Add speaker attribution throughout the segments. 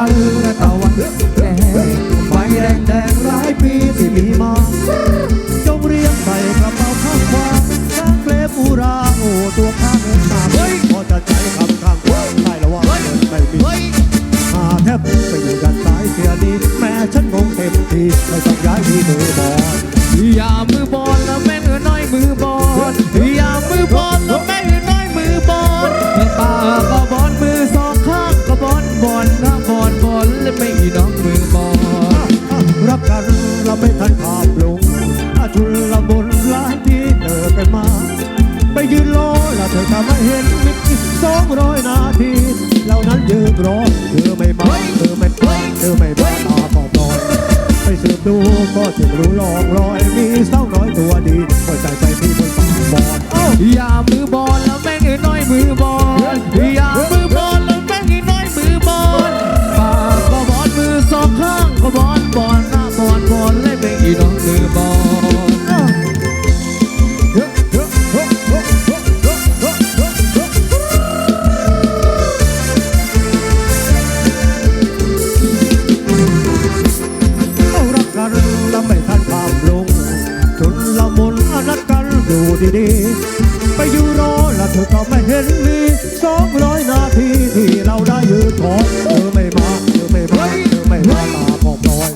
Speaker 1: าลืและตะวันแดงไฟแดงแดงหล
Speaker 2: ายปีที่มีมาจงเรียงใส่กระเป๋าข้างขวาข้างเคลมอุราโอตัวข้าเงินตาเฮยพอจะใช้คำข้างขวาได้ละว่าไม่มีมาแทบไปอยู่กันสายเสียดีแม่ฉันงงเต็มทีไม่ต้องย้ายที่มือบอล
Speaker 1: อย่ามือบอลแล้วแม่เนื้อน้อยมือบอล
Speaker 2: เจอกันมา ไปยืนรอแล้วเธอทำให้เห็นมิตสองร้อยนาทีเหล่านั้นยืนรอเธอไม่มาเธอไม่มาเธอไม่มาตาปอบลอยไปสืบดูก็ถึงรู้ลองรอยมีสาวน้อยตัวดี อยู่ดีๆ ไปยูโรแล้วเธอก็ไม่เห็นมีสองร้อยนาทีที่เราได้ยืนขอเธอไม่มาเธอไม่มาเธอไม่มาตาผมน้อย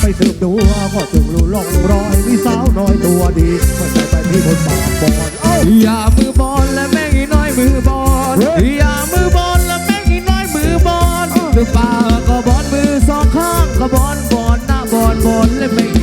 Speaker 2: ไปสืบดูก็จึงรู้ล่องรอยมีสาวน้อยตัวดีไม่นใจไปที่คนปาบอล
Speaker 1: อย่ามือบอลและแม่งน้อยมือบอลอย่ามือบอลและแม่งน้อยมือบอลหรือป่าก็บอนมือสองข้างก็บอนบอนหน้าบอนบอนและแม่